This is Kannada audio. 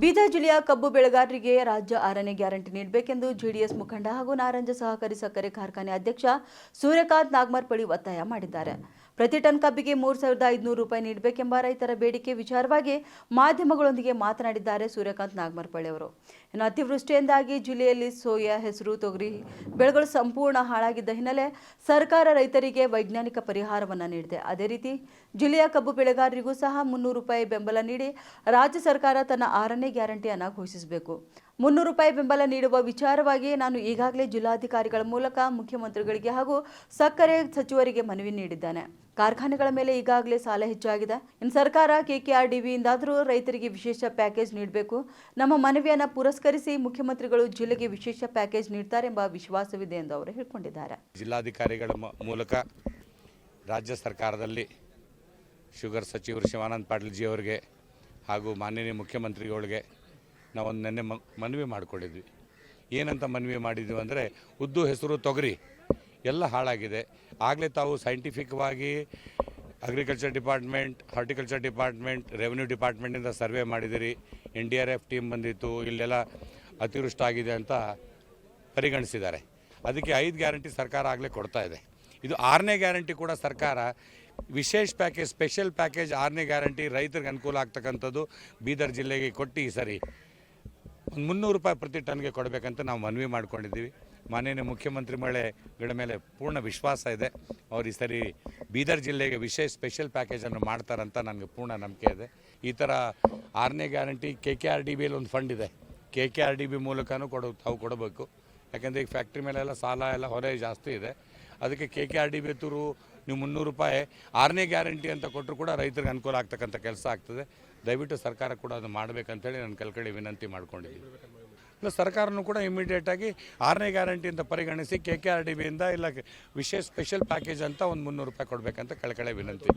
ಬೀದರ್ ಜಿಲ್ಲೆಯ ಕಬ್ಬು ಬೆಳೆಗಾರರಿಗೆ ರಾಜ್ಯ ಆರನೇ ಗ್ಯಾರಂಟಿ ನೀಡಬೇಕೆಂದು ಜೆಡಿಎಸ್ ಮುಖಂಡ ಹಾಗೂ ನಾರಂಜ ಸಹಕಾರಿ ಸಕ್ಕರೆ ಕಾರ್ಖಾನೆ ಅಧ್ಯಕ್ಷ ಸೂರ್ಯಕಾಂತ್ ನಾಗ್ಮರ್ಪಳಿ ಒತ್ತಾಯ ಮಾಡಿದ್ದಾರೆ. ಪ್ರತಿ ಟನ್ ಕಬ್ಬಿಗೆ ಮೂರು ಸಾವಿರದ ಐದುನೂರು ರೂಪಾಯಿ ನೀಡಬೇಕೆಂಬ ರೈತರ ಬೇಡಿಕೆ ವಿಚಾರವಾಗಿ ಮಾಧ್ಯಮಗಳೊಂದಿಗೆ ಮಾತನಾಡಿದ್ದಾರೆ ಸೂರ್ಯಕಾಂತ್ ನಾಗಮರಪಳ್ಳಿ ಅವರು. ಇನ್ನು ಅತಿವೃಷ್ಟಿಯಿಂದಾಗಿ ಜಿಲ್ಲೆಯಲ್ಲಿ ಸೋಯಾ, ಹೆಸರು, ತೊಗರಿ ಬೆಳೆಗಳು ಸಂಪೂರ್ಣ ಹಾಳಾಗಿದ್ದ ಹಿನ್ನೆಲೆ ಸರ್ಕಾರ ರೈತರಿಗೆ ವೈಜ್ಞಾನಿಕ ಪರಿಹಾರವನ್ನು ನೀಡಿದೆ. ಅದೇ ರೀತಿ ಜಿಲ್ಲೆಯ ಕಬ್ಬು ಬೆಳೆಗಾರರಿಗೂ ಸಹ ಮುನ್ನೂರು ರೂಪಾಯಿ ಬೆಂಬಲ ನೀಡಿ ರಾಜ್ಯ ಸರ್ಕಾರ ತನ್ನ ಆರನೇ ಗ್ಯಾರಂಟಿಯನ್ನು ಘೋಷಿಸಬೇಕು. ಮುನ್ನೂರು ರೂಪಾಯಿ ಬೆಂಬಲ ನೀಡುವ ವಿಚಾರವಾಗಿ ನಾನು ಈಗಾಗಲೇ ಜಿಲ್ಲಾಧಿಕಾರಿಗಳ ಮೂಲಕ ಮುಖ್ಯಮಂತ್ರಿಗಳಿಗೆ ಹಾಗೂ ಸಕ್ಕರೆ ಸಚಿವರಿಗೆ ಮನವಿ ನೀಡಿದ್ದೇನೆ. ಕಾರ್ಖಾನೆಗಳ ಮೇಲೆ ಈಗಾಗಲೇ ಸಾಲ ಹೆಚ್ಚಾಗಿದೆ. ಇನ್ನು ಸರ್ಕಾರ ಕೆಕೆಆರ್ಡಿಬಿಯಿಂದಾದರೂ ರೈತರಿಗೆ ವಿಶೇಷ ಪ್ಯಾಕೇಜ್ ನೀಡಬೇಕು. ನಮ್ಮ ಮನವಿಯನ್ನು ಪುರಸ್ಕರಿಸಿ ಮುಖ್ಯಮಂತ್ರಿಗಳು ಜಿಲ್ಲೆಗೆ ವಿಶೇಷ ಪ್ಯಾಕೇಜ್ ನೀಡ್ತಾರೆ ಎಂಬ ವಿಶ್ವಾಸವಿದೆ ಎಂದು ಅವರು ಹೇಳಿಕೊಂಡಿದ್ದಾರೆ. ಜಿಲ್ಲಾಧಿಕಾರಿಗಳ ಮೂಲಕ ರಾಜ್ಯ ಸರ್ಕಾರದಲ್ಲಿ ಶುಗರ್ ಸಚಿವರು ಶಿವಾನಂದ ಪಾಟೀಲ್ಜಿ ಅವರಿಗೆ ಹಾಗೂ ಮಾನ್ಯ ಮುಖ್ಯಮಂತ್ರಿಗಳಿಗೆ ನಾವೊಂದು ನೆನ್ನೆ ಮನವಿ ಮಾಡಿಕೊಂಡಿದ್ವಿ. ಏನಂತ ಮನವಿ ಮಾಡಿದ್ವಿ ಅಂದರೆ, ಉದ್ದು ಹೆಸರು ತೊಗರಿ, ಎಲ್ಲ ಹಾಳಾಗಿದೆ. ಆಗಲೇ ತಾವು ಸೈಂಟಿಫಿಕ್ವಾಗಿ agriculture department horticulture department revenue ಡಿಪಾರ್ಟ್ಮೆಂಟಿಂದ survey ಮಾಡಿದಿರಿ. N D R F team ಬಂದಿತ್ತು, ಇಲ್ಲೆಲ್ಲ ಅತಿವೃಷ್ಟಿ ಆಗಿದೆ ಅಂತ ಪರಿಗಣಿಸಿದ್ದಾರೆ. ಅದಕ್ಕೆ ಐದು ಗ್ಯಾರಂಟಿ ಸರ್ಕಾರ ಆಗಲೇ ಕೊಡ್ತಾ ಇದೆ. ಇದು ಆರನೇ ಗ್ಯಾರಂಟಿ ಕೂಡ ಸರ್ಕಾರ, ವಿಶೇಷ ಪ್ಯಾಕೇಜ್ ಸ್ಪೆಷಲ್ ಪ್ಯಾಕೇಜ್ ಆರನೇ ಗ್ಯಾರಂಟಿ ರೈತರಿಗೆ ಅನುಕೂಲ ಆಗ್ತಕ್ಕಂಥದ್ದು ಬೀದರ್ ಜಿಲ್ಲೆಗೆ ಕೊಟ್ಟು ಈ ಸರಿ ಒಂದು ಮುನ್ನೂರು ರೂಪಾಯಿ ಪ್ರತಿ ಟನ್ಗೆ ಕೊಡಬೇಕಂತ ನಾವು ಮನವಿ ಮಾಡ್ಕೊಂಡಿದ್ದೀವಿ. ಮಾನ್ಯನ ಮುಖ್ಯಮಂತ್ರಿ ಮಳೆಗಳ ಮೇಲೆ ಪೂರ್ಣ ವಿಶ್ವಾಸ ಇದೆ. ಅವ್ರು ಈ ಸರಿ ಬೀದರ್ ಜಿಲ್ಲೆಗೆ ವಿಶೇಷ ಸ್ಪೆಷಲ್ ಪ್ಯಾಕೇಜನ್ನು ಮಾಡ್ತಾರಂತ ನನಗೆ ಪೂರ್ಣ ನಂಬಿಕೆ ಇದೆ. ಈ ಥರ ಆರನೇ guarantee K K R D ಬಿಯಲ್ಲಿ ಒಂದು ಫಂಡ್ ಇದೆ. K K R D B ಮೂಲಕನೂ ಕೊಡೋ, ತಾವು ಕೊಡಬೇಕು. ಯಾಕೆಂದರೆ ಈಗ ಫ್ಯಾಕ್ಟ್ರಿ ಮೇಲೆಲ್ಲ ಸಾಲ ಎಲ್ಲ ಹೊರೆ ಜಾಸ್ತಿ ಇದೆ. ಅದಕ್ಕೆ K K R D B through ನೀವು ಮುನ್ನೂರು ರೂಪಾಯಿ ಆರನೇ ಗ್ಯಾರಂಟಿ ಅಂತ ಕೊಟ್ಟರು ಕೂಡ ರೈತರಿಗೆ ಅನುಕೂಲ ಆಗ್ತಕ್ಕಂಥ ಕೆಲಸ ಆಗ್ತದೆ. ದಯವಿಟ್ಟು ಸರ್ಕಾರ ಕೂಡ ಅದು ಮಾಡಬೇಕಂತೇಳಿ ನಾನು ಕಲ್ಕಳಿ ವಿನಂತಿ ಮಾಡ್ಕೊಂಡಿದ್ದೀನಿ. ಇಲ್ಲ, ಸರ್ಕಾರನೂ ಕೂಡ ಇಮಿಡಿಯೇಟಾಗಿ ಆರನೇ ಗ್ಯಾರಂಟಿ ಅಂತ ಪರಿಗಣಿಸಿ ಕೆ ಕೆ ಆರ್ ಡಿ ಬಿಯಿಂದ ಇಲ್ಲ, ವಿಶೇಷ ಸ್ಪೆಷಲ್ ಪ್ಯಾಕೇಜ್ ಅಂತ ಒಂದು ಮುನ್ನೂರು ರೂಪಾಯಿ ಕೊಡಬೇಕಂತ ಕಳಕಳೆ ವಿನಂತಿ.